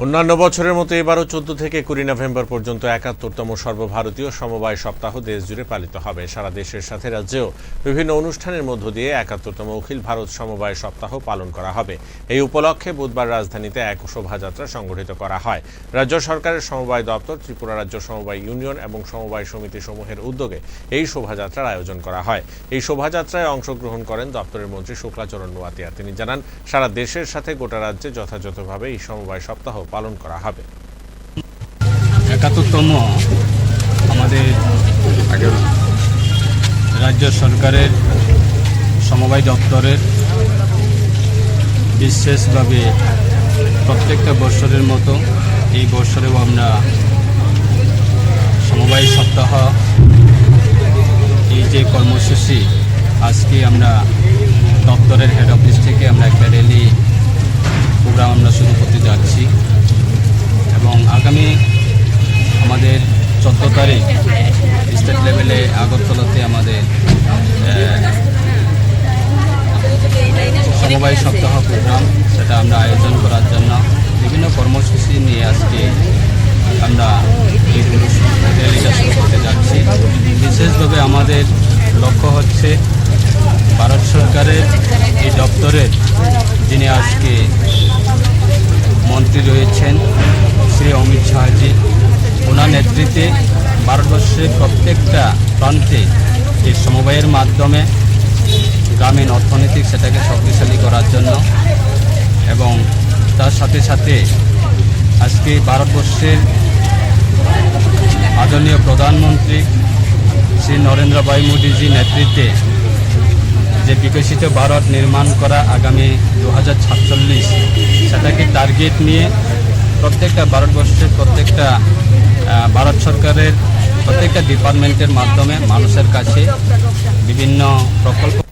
অন্যান্য বছরের মতো এবারও চোদ্দ থেকে কুড়ি নভেম্বর পর্যন্ত একাত্তরতম সর্বভারতীয় সমবায় সপ্তাহ দেশ জুড়ে পালিত হবে। সারা দেশের সাথে রাজ্যেও বিভিন্ন অনুষ্ঠানের মধ্য দিয়ে একাত্তরতম অখিল ভারত সমবায় সপ্তাহ পালন করা হবে। এই উপলক্ষে বুধবার রাজধানীতে এক শোভাযাত্রা সংগঠিত করা হয়। রাজ্য সরকারের সমবায় দপ্তর, ত্রিপুরা রাজ্য সমবায় ইউনিয়ন এবং সমবায় সমিতি সমূহের উদ্যোগে এই শোভাযাত্রার আয়োজন করা হয়। এই শোভাযাত্রায় অংশগ্রহণ করেন দপ্তরের মন্ত্রী শুক্লাচরণ নোয়াতিয়া। তিনি জানান, সারা দেশের সাথে গোটা রাজ্যে যথাযথভাবে এই সমবায় সপ্তাহ পালন করা হবে। একাত্তরতম আমাদের রাজ্য সরকারের সমবায় দপ্তরের বিশেষভাবে প্রত্যেকটা বৎসরের মতো এই বৎসরেও আমরা সমবায় সপ্তাহ, এই যে কর্মসূচি, আজকে আমরা দপ্তরের হেড অফিস থেকে আমরা একটা র্যালি প্রোগ্রাম আমরা শুরু করতে যাচ্ছি আগামী আমাদের চোদ্দ তারিখ স্টেট লেভেলে আগরতলাতে আমাদের সমবায় সপ্তাহ প্রোগ্রাম, সেটা আমরা আয়োজন করার জন্য বিভিন্ন কর্মসূচি নিয়ে আজকে আমরা এই করতে যাচ্ছি। বিশেষভাবে আমাদের লক্ষ্য হচ্ছে ভারত সরকারের এই দপ্তরের যিনি আজকে নেতৃত্বে ভারতবর্ষের প্রত্যেকটা প্রান্তে এই সমবায়ের মাধ্যমে গ্রামীণ অর্থনৈতিক সেটাকে শক্তিশালী করার জন্য এবং তার সাথে সাথে আজকে ভারতবর্ষের আদরণীয় প্রধানমন্ত্রী শ্রী নরেন্দ্র ভাই মোদীজি নেতৃত্বে যে বিকশিত ভারত নির্মাণ করা আগামী দু হাজার সাতচল্লিশ সেটাকে টার্গেট নিয়ে প্রত্যেকটা ভারতবর্ষের প্রত্যেকটা ভারত সরকারের প্রত্যেকটা ডিপার্টমেন্টের মাধ্যমে মানুষের কাছে বিভিন্ন প্রকল্প